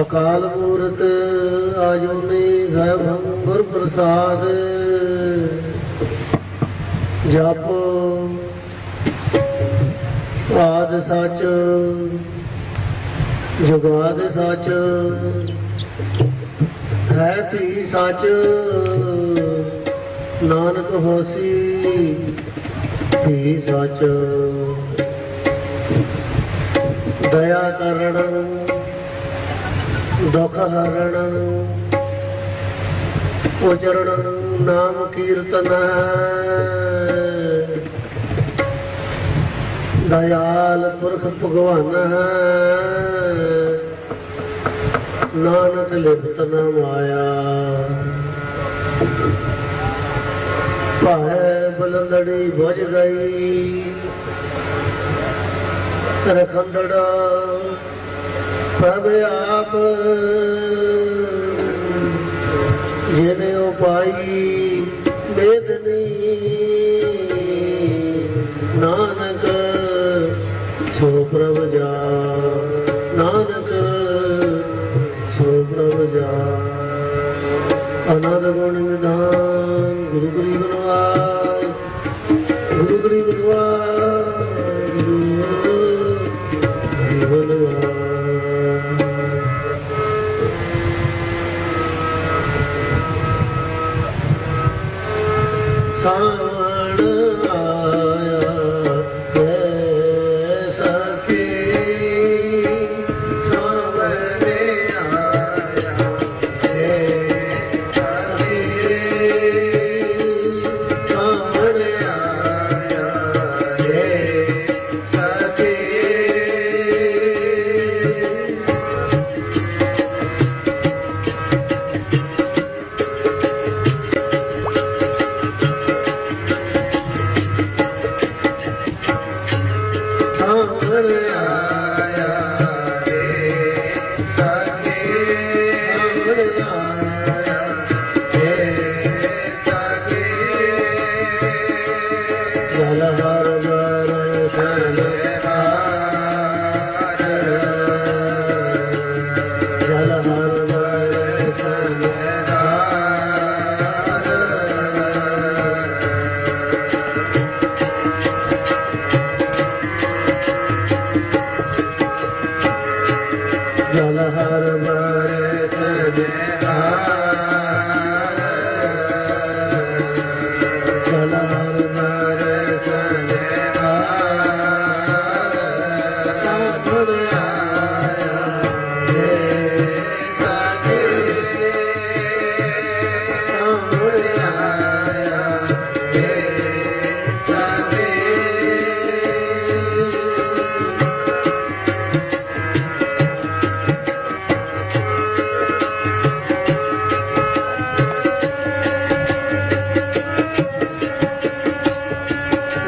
ਅਕਾਲ ਮੂਰਤ ਆਜੂਨੀ ਸਾਹਿਬ ਗੁਰ ਪ੍ਰਸਾਦ ਜਪ ਆਦ ਸੱਚ, ਜੁਗਾਦ ਸੱਚ, ਹੈ ਭੀ ਸੱਚ, ਨਾਨਕ ਹੋਸੀ ਵੀ ਸੱਚ। ਦਇਆ ਕਰਨ ਦੁਖ ਹਰਣ ਉਚਰਣ ਨਾਮ ਕੀਰਤਨ ਦਇਆਲ ਪੁਰਖ ਭਗਵਾਨ ਨਾਨਕ ਲਿਪਤ ਨਾ ਮਾਇਆ। ਭਾਏ ਬਲੰਦੜੀ ਬੁਝ ਗਈ। ਰਖੰਦੜਾ ਪ੍ਰਭ ਆਪ। ਜਿਨੇ ਉਪਾਈ ਬੇਦਨੀ sun Hare Hare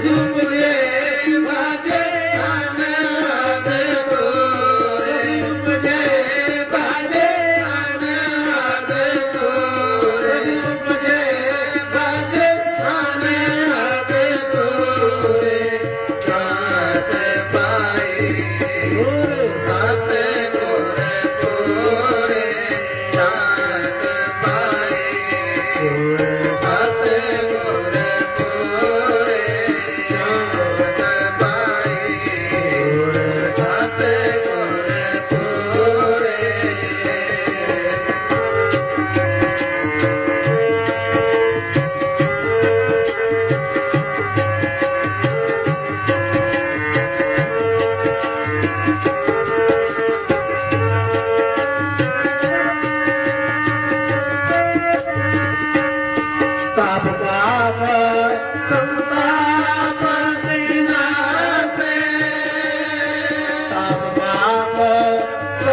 Thank you.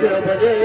Thank you.